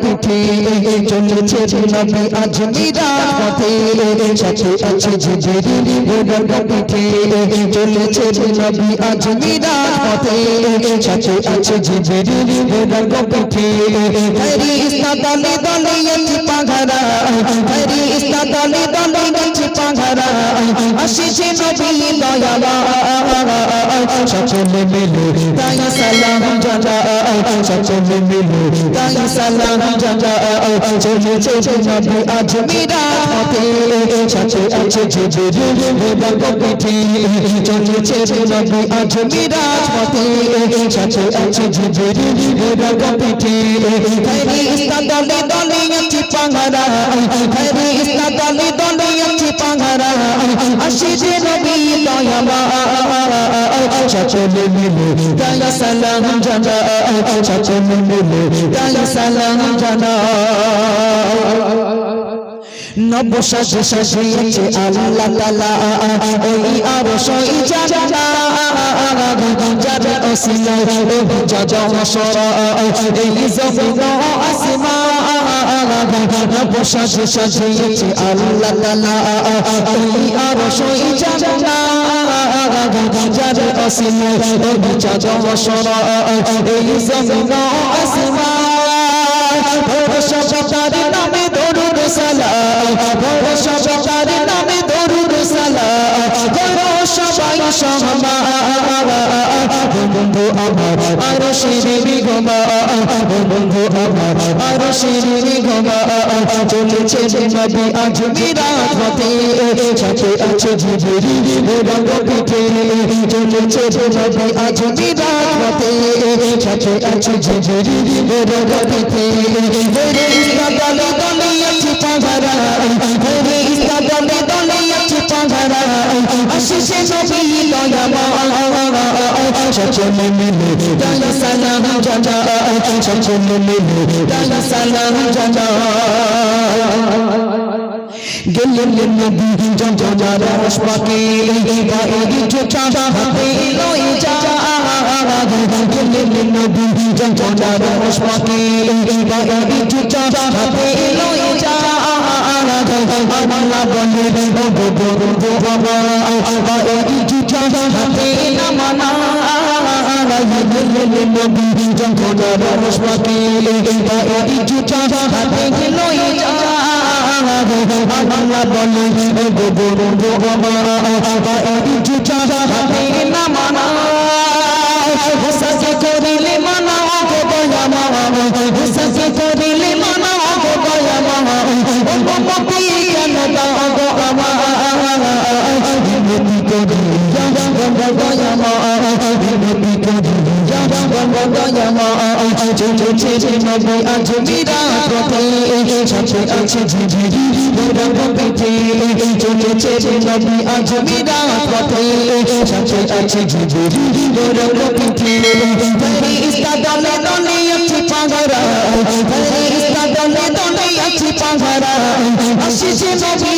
পিঠে চলেছে নবী আজ পথে। সাথে আছে জিবরিল পিঠে চলেছে নবী আজ পথে। সাথে আছে জিবরিল রব পিঠে ফেরেশতা দলে দলে পাহারা। ফেরেশতা দলে দলে পাহারা আসিছে নবী দয়ালা সকলে মিলে তাই সালাম জানা সকলে মিলে তাই সালাম জানা চলেছে নবী আজ মিরাজ পথে সাথে আছে জিবরিল রব পিঠে চলেছে নবী আজ মিরাজ পথে সাথে আছে জিবরিল রব পিঠে ফেরেশতা দলে দলে আছে পাহারা ফেরেশতা দলে দলে আছে পাহারা আসিছে নবী দয়ালা সকলে মিলে তাই সালাম জানা। সকলে মিলে তাই সালাম জানা। নব সাজে সাজিয়েছে আল্লাহ তালা। ওই আরও সই জানা। যাবে অসিলা জমিন আসমা নব সাজিয়েছে আল্লাহ তালা। ওই আরও সই জানা যাবে অসিলা যাজা মশরা এই জমিন আসমা সবার নামে দরুদ সালাম। বড় বন্ধু আমার আর শিরিনি গোমা বন্ধু আমার আর শিরিনি গোমা চলেছে নবী আজ মিরাজ পথে সাথে আছে জিবরি রঙ পিঠে চলেছে নবী আজ মিরাজ পথে সাথে আছে জিবরি রঙ পিঠে মেরে ইস্তা দলে দলে আছে পাহারা মেরে ইস্তা দলে দলে পাহারা আশিসে নবী দয়ামা সকলে মিলে দয়া সালাম জানা সকলে মিলে দয়া সালাম জানা গেলেন নবী জঞ্জার রসপাকে গায়ে চোচা হাতে লয়ে যা গেলেন নবী জঞ্জার রসপাকে গায়ে চোচা হাতে লয়ে যা আল্লাহ বলে বন্ধু বাবা গায়ে চোচা হাতে নামানা গেলেন নবী জঞ্জার রসপাকে গায়ে চোচা হাতে লয়ে যা আল্লাহ বলে বন্ধু বাবা এই জুটা হাতে না মানা হোসাকে করিলে মানা গো দয়া মামা হোসাকে করিলে মানা গো দয়া মামা মতি কেন দাও গো আমার বিনতি করি গঙ্গা দয়া মা বিনতি করি গঙ্গা দয়া মা চলেছে যে নবী আজ মিরাজ পথে সাথে আছে ঝিঝিরি রঙ পিঠে চলেছে যে নবী আজ মিরাজ পথে সাথে আছে ঝিঝিরি রঙ পিঠে ফেরেশতা দলে দলে আছে পাহারা ফেরেশতা দলে দলে আছে পাহারা আসিছে নবী